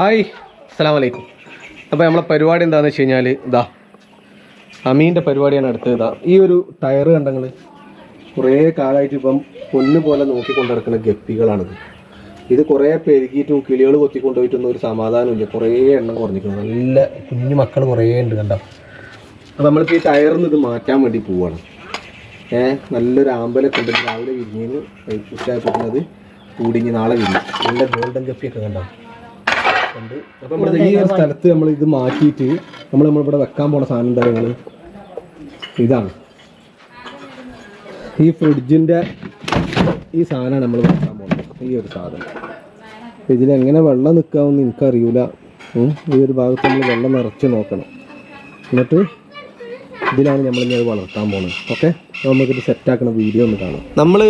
Hi അസ്സാം വലൈക്കും അപ്പോൾ നമ്മളെ പരിപാടി എന്താണെന്ന് വെച്ച് കഴിഞ്ഞാൽ ഇതാ അമീന്റെ പരിപാടിയാണ് അടുത്തത്. ഇതാ ഈ ഒരു ടയർ കണ്ടങ്ങൾ കുറേ കാലമായിട്ട് ഇപ്പം പൊന്ന് പോലെ നോക്കിക്കൊണ്ട് നടക്കുന്ന ഗപ്പികളാണിത് ഇത് കുറേ പെരുകിയിട്ടും കിളികൾ കൊത്തിക്കൊണ്ടുപോയിട്ടൊന്നും ഒരു സമാധാനമില്ല കുറേ എണ്ണം കുറഞ്ഞിരിക്കുന്നു. നല്ല കുഞ്ഞു മക്കൾ കുറേ ഉണ്ട് കണ്ടോ? അപ്പോൾ നമ്മളിപ്പോൾ ഈ ടയറിൽ ഇത് മാറ്റാൻ വേണ്ടി പോവാണ്. ഏഹ് നല്ലൊരു ആമ്പലൊക്കെ ഉണ്ട്. രാവിലെ വിരിഞ്ഞതിന് ഉച്ചയായപ്പോഴത് കൂടിഞ്ഞ് നാളെ വിരിഞ്ഞു നല്ല ഗോൾഡൻ കപ്പിയൊക്കെ കണ്ടോ? ഉണ്ട്. അപ്പം ഇവിടെ ഈ ഒരു സ്ഥലത്ത് നമ്മൾ ഇത് മാറ്റിയിട്ട് നമ്മൾ നമ്മളിവിടെ വെക്കാൻ പോണ സാധനം എന്താ ഇതാണ്. ഈ ഫ്രിഡ്ജിന്റെ ഈ സാധനമാണ് നമ്മൾ വെക്കാൻ പോകുന്നത് ഈ ഒരു സാധനം. ഇതിലെങ്ങനെ വെള്ളം നിൽക്കാമെന്ന് എനിക്കറിയില്ല ഈ ഒരു ഭാഗത്ത് നമ്മൾ വെള്ളം നിറച്ച് നോക്കണം. എന്നിട്ട് ഇതിലാണ് നമ്മൾ ഇനി വളർത്താൻ പോകുന്നത് ഓക്കെ? നമുക്കിത് സെറ്റാക്കുന്ന വീഡിയോ ഒന്ന് കാണാം. നമ്മൾ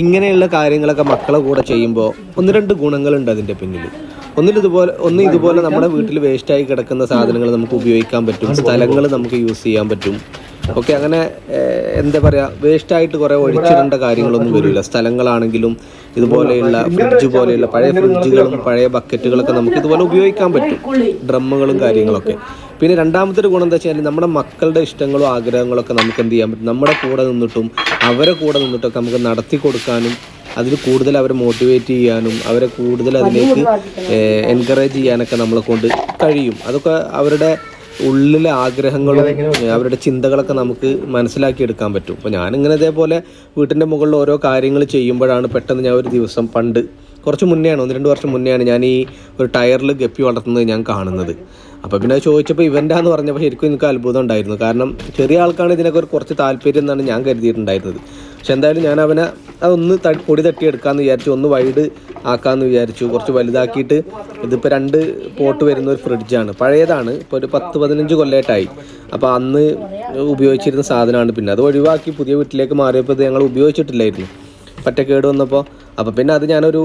ഇങ്ങനെയുള്ള കാര്യങ്ങളൊക്കെ മക്കളെ കൂടെ ചെയ്യുമ്പോൾ ഒന്ന് രണ്ട് ഗുണങ്ങളുണ്ട് അതിന്റെ പിന്നിൽ ഒന്നിൽ ഇതുപോലെ ഒന്ന് ഇതുപോലെ നമ്മുടെ വീട്ടിൽ വേസ്റ്റായി കിടക്കുന്ന സാധനങ്ങൾ നമുക്ക് ഉപയോഗിക്കാൻ പറ്റും. സ്ഥലങ്ങൾ നമുക്ക് യൂസ് ചെയ്യാൻ പറ്റും. ഓക്കെ അങ്ങനെ എന്താ പറയുക വേസ്റ്റായിട്ട് കുറേ ഒഴിച്ചിടേണ്ട കാര്യങ്ങളൊന്നും വരില്ല. സ്ഥലങ്ങളാണെങ്കിലും ഇതുപോലെയുള്ള ഫ്രിഡ്ജ് പോലെയുള്ള പഴയ ഫ്രിഡ്ജുകളും പഴയ ബക്കറ്റുകളൊക്കെ നമുക്ക് ഇതുപോലെ ഉപയോഗിക്കാൻ പറ്റും. ഡ്രമ്മുകളും കാര്യങ്ങളൊക്കെ. പിന്നെ രണ്ടാമത്തെ ഒരു ഗുണം എന്താ വെച്ചാൽ നമ്മുടെ മക്കളുടെ ഇഷ്ടങ്ങളും ആഗ്രഹങ്ങളൊക്കെ നമുക്ക് എന്ത് ചെയ്യാൻ പറ്റും? നമ്മുടെ കൂടെ നിന്നിട്ടും അവരെ കൂടെ നിന്നിട്ടൊക്കെ നമുക്ക് നടത്തി കൊടുക്കാനും അതിൽ കൂടുതൽ അവരെ മോട്ടിവേറ്റ് ചെയ്യാനും അവരെ കൂടുതൽ അതിലേക്ക് എൻകറേജ് ചെയ്യാനൊക്കെ നമ്മളെ കൊണ്ട് കഴിയും. അതൊക്കെ അവരുടെ ഉള്ളിലെ ആഗ്രഹങ്ങളും അവരുടെ ചിന്തകളൊക്കെ നമുക്ക് മനസ്സിലാക്കി എടുക്കാൻ പറ്റും. അപ്പോൾ ഞാനിങ്ങനെ ഇതേപോലെ വീട്ടിന്റെ മുകളിൽ ഓരോ കാര്യങ്ങൾ ചെയ്യുമ്പോഴാണ് പെട്ടെന്ന് ഞാൻ ഒരു ദിവസം പണ്ട് കുറച്ച് മുന്നെയാണ് ഒന്ന് രണ്ട് വർഷം മുന്നെയാണ് ഞാൻ ഈ ഒരു ടയറിൽ ഗപ്പി വളർത്തുന്നത് ഞാൻ കാണുന്നത്. അപ്പോൾ പിന്നെ ചോദിച്ചപ്പോൾ ഇവന്റാന്ന് പറഞ്ഞപ്പോൾ ശരിക്കും എനിക്ക് അത്ഭുതം ഉണ്ടായിരുന്നു. കാരണം ചെറിയ ആൾക്കാണ് ഇതിനൊക്കെ ഒരു കുറച്ച് താല്പര്യം എന്നാണ് ഞാൻ കരുതിയിട്ടുണ്ടായിരുന്നത്. പക്ഷെ എന്തായാലും ഞാൻ അവനെ അതൊന്ന് പൊടി തട്ടിയെടുക്കാമെന്ന് വിചാരിച്ചു ഒന്ന് വൈഡ് ആക്കാമെന്ന് വിചാരിച്ചു. കുറച്ച് വലുതാക്കിയിട്ട് ഇതിപ്പോൾ രണ്ട് പോട്ട് വരുന്ന ഒരു ഫ്രിഡ്ജാണ്. പഴയതാണ് ഇപ്പോൾ ഒരു പത്ത് പതിനഞ്ച് കൊല്ലമായിട്ടായി അപ്പോൾ അന്ന് ഉപയോഗിച്ചിരുന്ന സാധനമാണ് പിന്നെ. അത് ഒഴിവാക്കി പുതിയ വീട്ടിലേക്ക് മാറിയപ്പോൾ ഇത് ഞങ്ങൾ ഉപയോഗിച്ചിട്ടില്ലായിരുന്നു. കേട് വന്നപ്പോൾ അപ്പോൾ പിന്നെ അത് ഞാനൊരു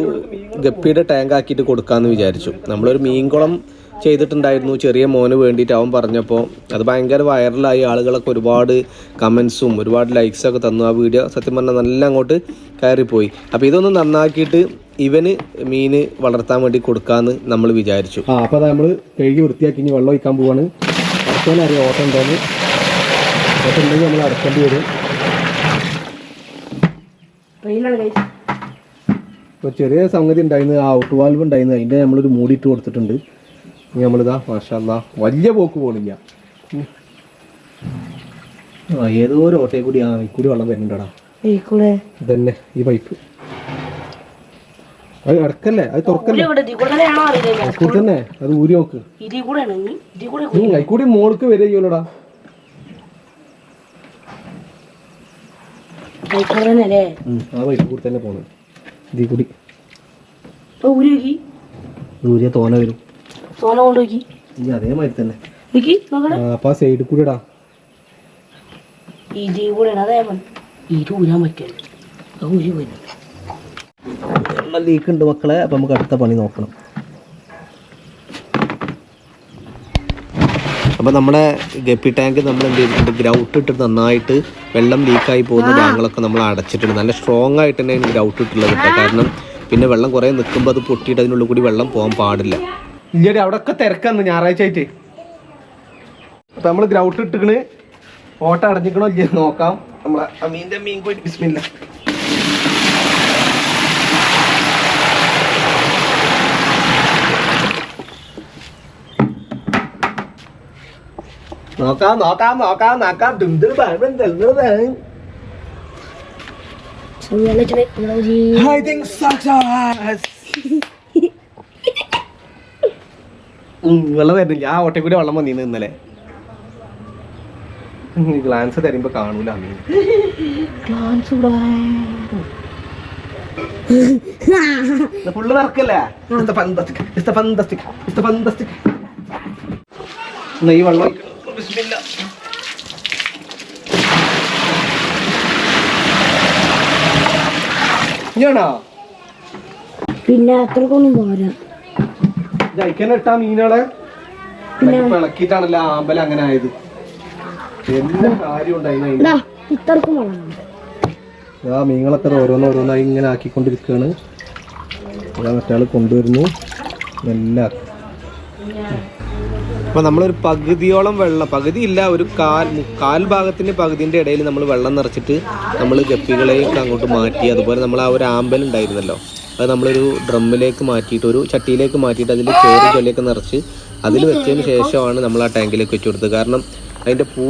ഗപ്പിയുടെ ടാങ്ക് ആക്കിയിട്ട് കൊടുക്കാമെന്ന് വിചാരിച്ചു. നമ്മളൊരു മീൻകുളം ചെയ്തിട്ടുണ്ടായിരുന്നു. ചെറിയ മോന് വേണ്ടിയിട്ട് അവൻ പറഞ്ഞപ്പോൾ അത് ഭയങ്കര വൈറലായി ആളുകളൊക്കെ ഒരുപാട് കമൻസും ഒരുപാട് ലൈക്സൊക്കെ തന്നു. ആ വീഡിയോ സത്യം പറഞ്ഞാൽ നല്ല അങ്ങോട്ട് കയറിപ്പോയി. അപ്പോൾ ഇതൊന്ന് നന്നാക്കിയിട്ട് ഇവന് മീൻ വളർത്താൻ വേണ്ടി കൊടുക്കാമെന്ന് നമ്മൾ വിചാരിച്ചു. ആ അപ്പോൾ നമ്മൾ കഴുകി വൃത്തിയാക്കി ഇനി വെള്ളം ഒഴിക്കാൻ പോവാണ്. അറിയാം ഓട്ടം എന്താന്ന്. ഓട്ടം ഉണ്ടെങ്കിൽ നമ്മൾ അടക്കേണ്ടി വരും. ഇപ്പോൾ ചെറിയ സംഗതി ഉണ്ടായിരുന്നു ആ ഔട്ട് വാൽവ് ഉണ്ടായിരുന്നു അതിന്റെ നമ്മളൊരു മൂടിയിട്ട് കൊടുത്തിട്ടുണ്ട്. ഇനി നമ്മളിതാ മാഷാല്ല വലിയ പോക്ക് പോണില്ല. ആ ഏതോ ഒരു ഓട്ടയെ കൂടി ആ ഈ കൂടി വെള്ളം വരുന്നുണ്ടടാ. ഇതന്നെ ഈ പൈപ്പ്. അത് അടക്കല്ലേ? അത് തുറക്കല്ലേ? തന്നെ. അത് ഊരി നോക്ക്. ഇതിൽ കൂടെയാണ് ഇനി ഇതിൽ കൂടെ ഉം, അതിൽ കൂടി മോൾക്ക് അല്ലേ? ആ പൈപ്പ് കൂടി തന്നെ പോണത് ഇതിൽ കൂടി. ഇപ്പൊ ഊരിയ തോന വരും. സോന കൊണ്ട് നോക്കി. ഇനി അതേമാതിരി തന്നെ. നോക്കി നോക്കണേ ആ അപ്പോൾ ആ സൈഡിൽ കൂടി ഇടാ ഇതിൽ കൂടെയാണ് അതേ പറഞ്ഞു ഇത് ഊരാൻ പറ്റില്ല അത് ഊരി പോയി. വെള്ളം ലീക്ക് ഉണ്ട് മക്കളെ അപ്പം നമുക്ക് അടുത്ത പണി നോക്കണം. അപ്പോൾ നമ്മുടെ ഗപ്പി ടാങ്ക് നമ്മൾ എന്ത് ചെയ്തിട്ടുണ്ട്? ഗ്രൗട്ട് ഇട്ട് നന്നായിട്ട് വെള്ളം ലീക്കായി പോകുന്ന ഭാഗങ്ങളൊക്കെ നമ്മൾ അടച്ചിട്ടുണ്ട്. നല്ല സ്ട്രോങ് ആയിട്ട് തന്നെയാണ് ഗ്രൗട്ട് ഇട്ടുള്ളത് കാരണം പിന്നെ വെള്ളം കുറേ നിൽക്കുമ്പോൾ അത് പൊട്ടിയിട്ട് അതിനുള്ളിൽ കൂടി വെള്ളം പോകാൻ പാടില്ല. ഇല്ലടി അവിടെ ഒക്കെ തിരക്കാന്ന് ഞായറാഴ്ച ആയിട്ട്. അപ്പം നമ്മൾ ഗ്രൗണ്ട് ഇട്ടിക്കണ്. ഓട്ട അടഞ്ഞിക്കണോ ഇല്ലേ നോക്കാം. നമ്മളെ അമീന്റെ മീൻ പോയിട്ട് ബിസ്മില്ല. നോക്കാം നോക്കാം നോക്കാം നോക്കാം. ഡും ബാബൻ തരുന്നത് I think success. വെള്ളം വരുന്നില്ല ആ ഓട്ടയിൽ കൂടി വെള്ളം വന്നിന്ന് ഇന്നലെ. ഗ്ലാൻസ് തരുമ്പോ കാണൂല ഫുള്ള് നടക്കല്ലേ ഈ വെള്ളം. ഇനിയാണോ പിന്നെ അത്രക്കൊന്നും പോരാ. ജയിക്കാനിട്ടാ മീനുകളെ ഇളക്കിട്ടാണല്ലോ ആമ്പല അങ്ങനെ ആയത്. എല്ലാ കാര്യം ഉണ്ടായിരുന്നു ആ മീനുകളൊക്കെ ഓരോന്ന് ഓരോന്നായി ഇങ്ങനെ ആക്കിക്കൊണ്ടിരിക്കുകയാണ് അതാ മറ്റാൾ കൊണ്ടുവരുന്നു. നല്ല അപ്പോൾ നമ്മളൊരു പകുതിയോളം വെള്ളം പകുതി ഇല്ല ഒരു കാൽ കാൽ ഭാഗത്തിന്റെ പകുതിന്റെ ഇടയിൽ നമ്മൾ വെള്ളം നിറച്ചിട്ട് നമ്മൾ ഗപ്പികളെയൊക്കെ അങ്ങോട്ട് മാറ്റി അതുപോലെ നമ്മൾ ആ ഒരു ആമ്പൽ ഉണ്ടായിരുന്നല്ലോ. അത് നമ്മളൊരു ഡ്രമ്മിലേക്ക് മാറ്റിയിട്ട് ഒരു ചട്ടിയിലേക്ക് മാറ്റിയിട്ട് അതിൽ ചോറ് ചൊല്ലിയൊക്കെ നിറച്ച് അതിൽ വെച്ചതിന് ശേഷമാണ് നമ്മൾ ആ ടാങ്കിലേക്ക് വെച്ച് കൊടുത്തത്. കാരണം അതിന്റെ പൂ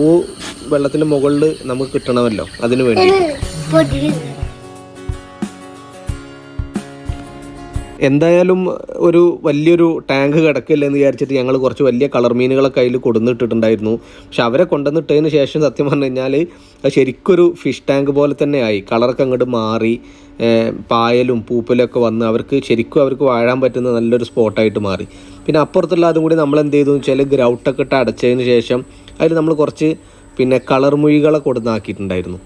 വെള്ളത്തിന്റെ മുകളിൽ നമുക്ക് കിട്ടണമല്ലോ അതിന് വേണ്ടി എന്തായാലും ഒരു വലിയൊരു ടാങ്ക് കിടക്കില്ല എന്ന് വിചാരിച്ചിട്ട് ഞങ്ങൾ കുറച്ച് വലിയ കളർ മീനുകളൊക്കെ അതിൽ കൊടുന്നിട്ടിട്ടുണ്ടായിരുന്നു. പക്ഷെ അവരെ കൊണ്ടുവന്നിട്ടതിന് ശേഷം സത്യം പറഞ്ഞു കഴിഞ്ഞാൽ അത് ശരിക്കൊരു ഫിഷ് ടാങ്ക് പോലെ തന്നെ ആയി. കളറൊക്കെ അങ്ങോട്ട് മാറി. പായലും പൂപ്പലും ഒക്കെ വന്ന് അവർക്ക് ശരിക്കും അവർക്ക് വാഴാൻ പറ്റുന്ന നല്ലൊരു സ്പോട്ടായിട്ട് മാറി. പിന്നെ അപ്പുറത്തുള്ള അതും കൂടി നമ്മൾ എന്ത് ചെയ്തു വെച്ചാൽ ഗ്രൗട്ടൊക്കെ ഇട്ട് അടച്ചതിന് ശേഷം അതിൽ നമ്മൾ കുറച്ച് പിന്നെ കളർ മുഴികളെ കൊടുന്നാക്കിയിട്ടുണ്ടായിരുന്നു.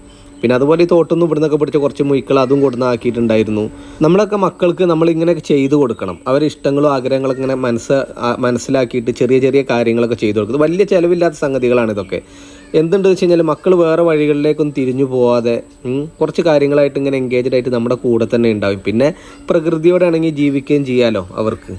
പിന്നെ അതുപോലെ ഈ തോട്ടൊന്നും ഇവിടെ നിന്നൊക്കെ പിടിച്ച കുറച്ച് മുയ്ക്കൾ അതും കൊടുന്ന് ആക്കിയിട്ടുണ്ടായിരുന്നു. നമ്മളൊക്കെ മക്കൾക്ക് നമ്മൾ ഇങ്ങനെയൊക്കെ ചെയ്തു കൊടുക്കണം. അവരെ ഇഷ്ടങ്ങളും ആഗ്രഹങ്ങളും ഇങ്ങനെ മനസ്സ് മനസ്സിലാക്കിയിട്ട് ചെറിയ ചെറിയ കാര്യങ്ങളൊക്കെ ചെയ്തു കൊടുക്കുന്നത്. വലിയ ചിലവില്ലാത്ത സംഗതികളാണ് ഇതൊക്കെ. എന്തുണ്ടെന്ന് വെച്ച് കഴിഞ്ഞാൽ മക്കൾ വേറെ വഴികളിലേക്കൊന്നും തിരിഞ്ഞു പോവാതെ കുറച്ച് കാര്യങ്ങളായിട്ട് ഇങ്ങനെ എൻഗേജ്ഡ് ആയിട്ട് നമ്മുടെ കൂടെ തന്നെ ഉണ്ടാവും. പിന്നെ പ്രകൃതിയോടാണെങ്കിൽ ജീവിക്കുകയും ചെയ്യാലോ അവർക്ക്?